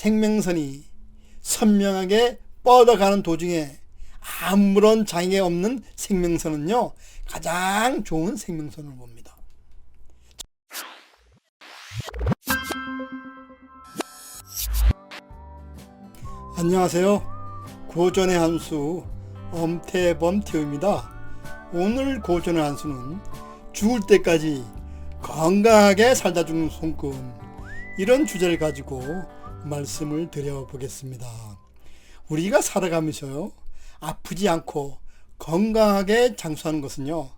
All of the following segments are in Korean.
생명선이 선명하게 뻗어가는 도중에 아무런 장애 없는 생명선은요, 가장 좋은 생명선을 봅니다. 안녕하세요. 고전의 한수 엄태범 태우입니다. 오늘 고전의 한수는 죽을 때까지 건강하게 살다 죽는 손금 이런 주제를 가지고 말씀을 드려보겠습니다. 우리가 살아가면서요 아프지 않고 건강하게 장수하는 것은요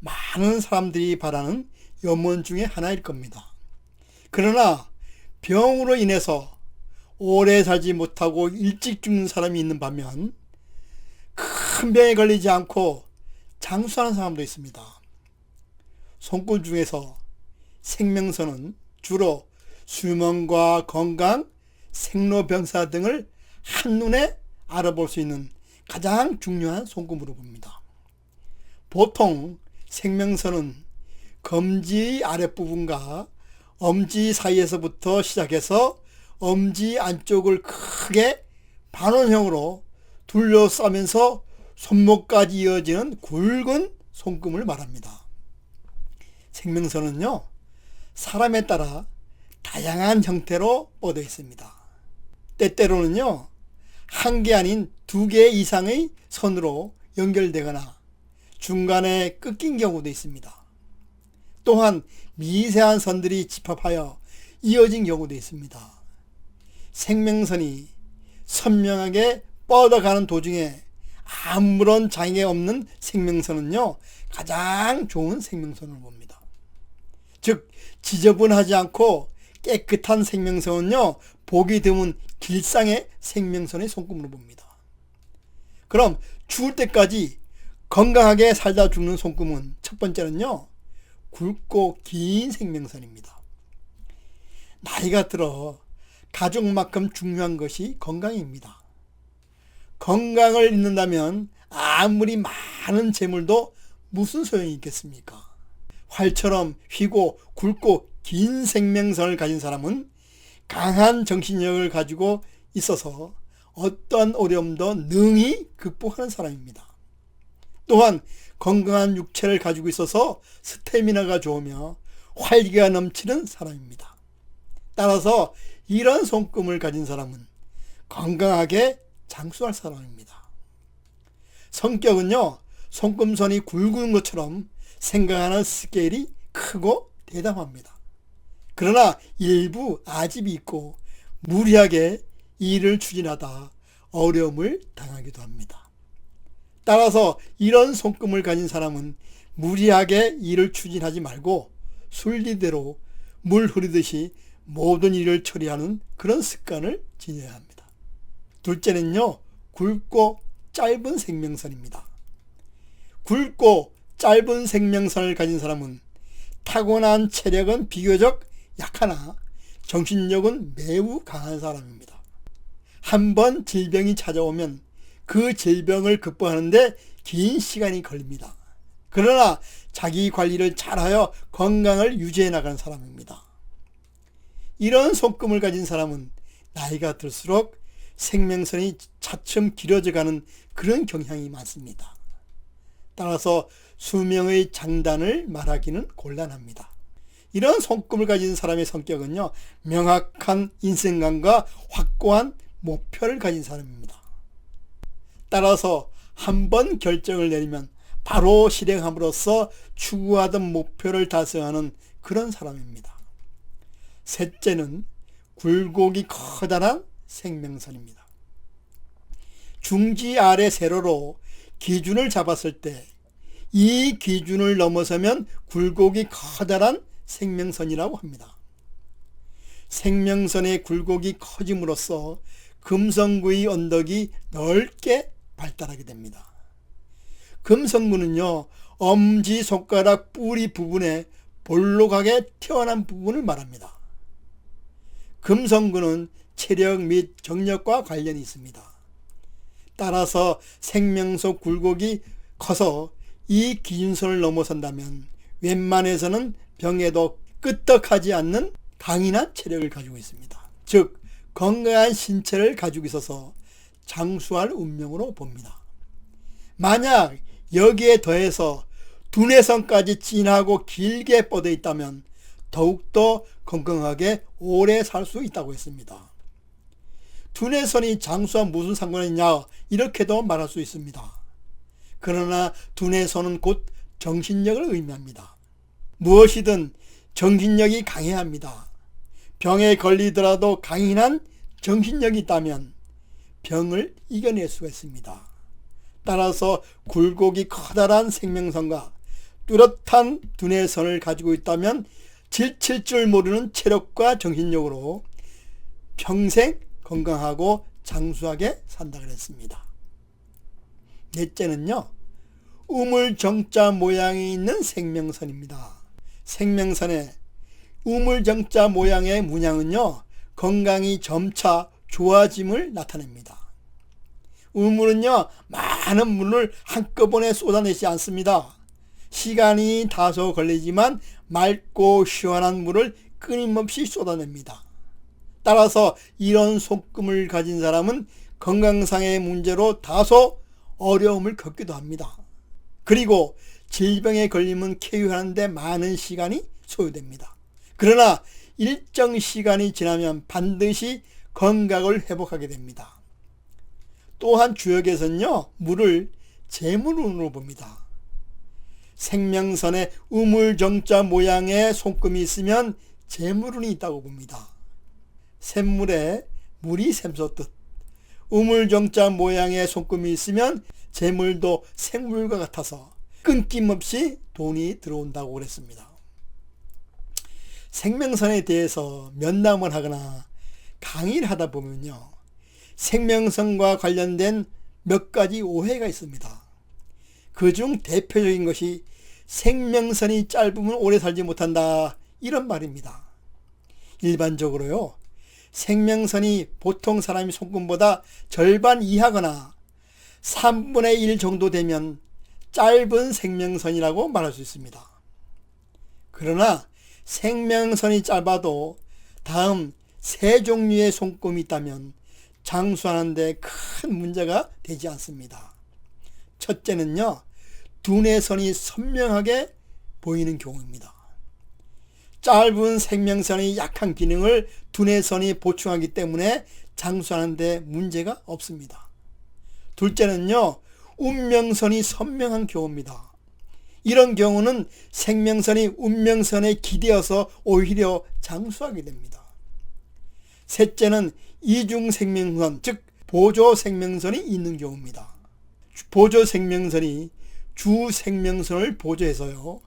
많은 사람들이 바라는 염원 중에 하나일 겁니다. 그러나 병으로 인해서 오래 살지 못하고 일찍 죽는 사람이 있는 반면 큰 병에 걸리지 않고 장수하는 사람도 있습니다. 손금 중에서 생명선은 주로 수명과 건강, 생로병사 등을 한눈에 알아볼 수 있는 가장 중요한 손금으로 봅니다. 보통 생명선은 검지 아랫부분과 엄지 사이에서부터 시작해서 엄지 안쪽을 크게 반원형으로 둘러싸면서 손목까지 이어지는 굵은 손금을 말합니다. 생명선은요, 사람에 따라 다양한 형태로 뻗어 있습니다. 때때로는요, 한 개 아닌 두 개 이상의 선으로 연결되거나 중간에 끊긴 경우도 있습니다. 또한 미세한 선들이 집합하여 이어진 경우도 있습니다. 생명선이 선명하게 뻗어가는 도중에 아무런 장애 없는 생명선은요, 가장 좋은 생명선을 봅니다. 즉, 지저분하지 않고 깨끗한 생명선은요, 보기 드문 길상의 생명선의 손금으로 봅니다. 그럼 죽을 때까지 건강하게 살다 죽는 손금은 첫 번째는요, 굵고 긴 생명선입니다. 나이가 들어 가족만큼 중요한 것이 건강입니다. 건강을 잃는다면 아무리 많은 재물도 무슨 소용이 있겠습니까? 활처럼 휘고 굵고 긴 생명선을 가진 사람은 강한 정신력을 가지고 있어서 어떠한 어려움도 능히 극복하는 사람입니다. 또한 건강한 육체를 가지고 있어서 스태미나가 좋으며 활기가 넘치는 사람입니다. 따라서 이런 손금을 가진 사람은 건강하게 장수할 사람입니다. 성격은요, 손금선이 굵은 것처럼 생각하는 스케일이 크고 대담합니다. 그러나 일부 아집이 있고 무리하게 일을 추진하다 어려움을 당하기도 합니다. 따라서 이런 손금을 가진 사람은 무리하게 일을 추진하지 말고 순리대로 물 흐르듯이 모든 일을 처리하는 그런 습관을 지녀야 합니다. 둘째는요, 굵고 짧은 생명선입니다. 굵고 짧은 생명선을 가진 사람은 타고난 체력은 비교적 약하나 정신력은 매우 강한 사람입니다. 한번 질병이 찾아오면 그 질병을 극복하는데 긴 시간이 걸립니다. 그러나 자기 관리를 잘하여 건강을 유지해 나가는 사람입니다. 이런 속금을 가진 사람은 나이가 들수록 생명선이 차츰 길어져 가는 그런 경향이 많습니다. 따라서 수명의 장단을 말하기는 곤란합니다. 이런 손금을 가진 사람의 성격은요, 명확한 인생관과 확고한 목표를 가진 사람입니다. 따라서 한 번 결정을 내리면 바로 실행함으로써 추구하던 목표를 달성하는 그런 사람입니다. 셋째는 굴곡이 커다란 생명선입니다. 중지 아래 세로로 기준을 잡았을 때 이 기준을 넘어서면 굴곡이 커다란 생명선이라고 합니다. 생명선의 굴곡이 커짐으로써 금성구의 언덕이 넓게 발달하게 됩니다. 금성구는요, 엄지 손가락 뿌리 부분에 볼록하게 튀어난 부분을 말합니다. 금성구는 체력 및 경력과 관련이 있습니다. 따라서 생명소 굴곡이 커서 이 기준선을 넘어선다면 웬만해서는 병에도 끄떡하지 않는 강인한 체력을 가지고 있습니다. 즉 건강한 신체를 가지고 있어서 장수할 운명으로 봅니다. 만약 여기에 더해서 두뇌선까지 진하고 길게 뻗어 있다면 더욱더 건강하게 오래 살 수 있다고 했습니다. 두뇌선이 장수와 무슨 상관이 있냐 이렇게도 말할 수 있습니다. 그러나 두뇌선은 곧 정신력을 의미합니다. 무엇이든 정신력이 강해야 합니다. 병에 걸리더라도 강인한 정신력이 있다면 병을 이겨낼 수가 있습니다. 따라서 굴곡이 커다란 생명선과 뚜렷한 두뇌 선을 가지고 있다면 질칠 줄 모르는 체력과 정신력으로 평생 건강하고 장수하게 산다 그랬습니다. 넷째는요. 우물 정자 모양이 있는 생명선입니다. 생명선의 우물정자 모양의 문양은요. 건강이 점차 좋아짐을 나타냅니다. 우물은요. 많은 물을 한꺼번에 쏟아내지 않습니다. 시간이 다소 걸리지만 맑고 시원한 물을 끊임없이 쏟아냅니다. 따라서 이런 속금을 가진 사람은 건강상의 문제로 다소 어려움을 겪기도 합니다. 그리고 질병에 걸리면 쾌유하는데 많은 시간이 소요됩니다. 그러나 일정 시간이 지나면 반드시 건강을 회복하게 됩니다. 또한 주역에서는요, 물을 재물운으로 봅니다. 생명선에 우물정자 모양의 손금이 있으면 재물운이 있다고 봅니다. 샘물에 물이 샘솟듯 우물정자 모양의 손금이 있으면 재물도 생물과 같아서 끊김없이 돈이 들어온다고 그랬습니다. 생명선에 대해서 면담을 하거나 강의를 하다 보면요. 생명선과 관련된 몇 가지 오해가 있습니다. 그 중 대표적인 것이 생명선이 짧으면 오래 살지 못한다. 이런 말입니다. 일반적으로요. 생명선이 보통 사람의 손금보다 절반 이하거나 3분의 1 정도 되면 짧은 생명선이라고 말할 수 있습니다. 그러나 생명선이 짧아도 다음 세 종류의 손금이 있다면 장수하는데 큰 문제가 되지 않습니다. 첫째는요, 두뇌선이 선명하게 보이는 경우입니다. 짧은 생명선이 약한 기능을 두뇌선이 보충하기 때문에 장수하는데 문제가 없습니다. 둘째는요, 운명선이 선명한 경우입니다. 이런 경우는 생명선이 운명선에 기대어서 오히려 장수하게 됩니다. 셋째는 이중 생명선, 즉 보조 생명선이 있는 경우입니다. 보조 생명선이 주 생명선을 보조해서요.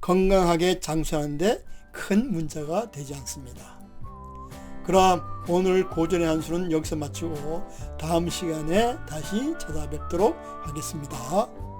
건강하게 장수하는데 큰 문제가 되지 않습니다. 그럼 오늘 고전의 한수는 여기서 마치고 다음 시간에 다시 찾아뵙도록 하겠습니다.